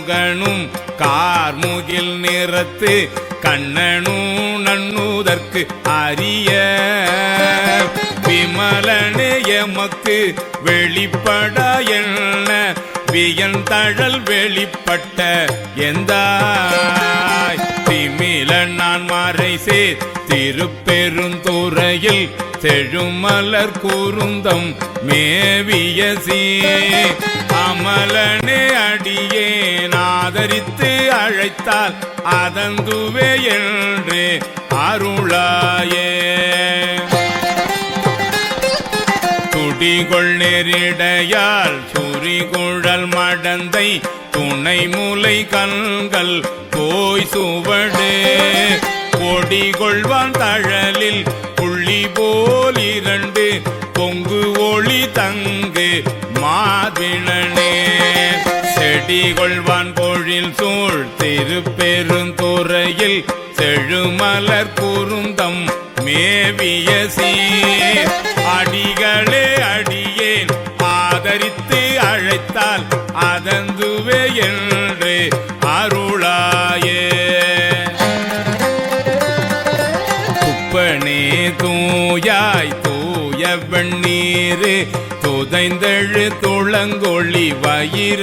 கண்முகனும் கார்முகில் நிறத்து கண்ணனும் நன்னுதற்கு அரிய. விமலனே எமக்கு வெளிப்பட என்ன? வியன் தழல் வெளிப்பட்ட எந்த திமில நான் மாறை சேர் திருப்பெருந்துறையில் செழுமலர் கூறுந்தம் மேவிய சீ அமலனே அடியே ஆதரித்து அழைத்தால் அதந்துவே என்று அருளாயே. துடிகொள் நெறிடையால் சுரிகுழல் மடந்தை துணை மூலை கண்கள் போய் சுவடு. கொடி கொள்வான் தழலில் புள்ளி போல் இரண்டு பொங்கு ஒளி தங்கு மாதிழனே செடிகொள்வான் பொழில் சூழ் திருப்பெருந்துறையில் செழுமலர் கூறுந்தம் மேவிய சீர். அடிகளே அடியேன் ஆதரித்து அழைத்தால் அதந்துவே என்று அருளாயே. குப்பனே தூயாய் தூய வெண்ணீரு துதைந்தெழு துளங்கொழி வயிற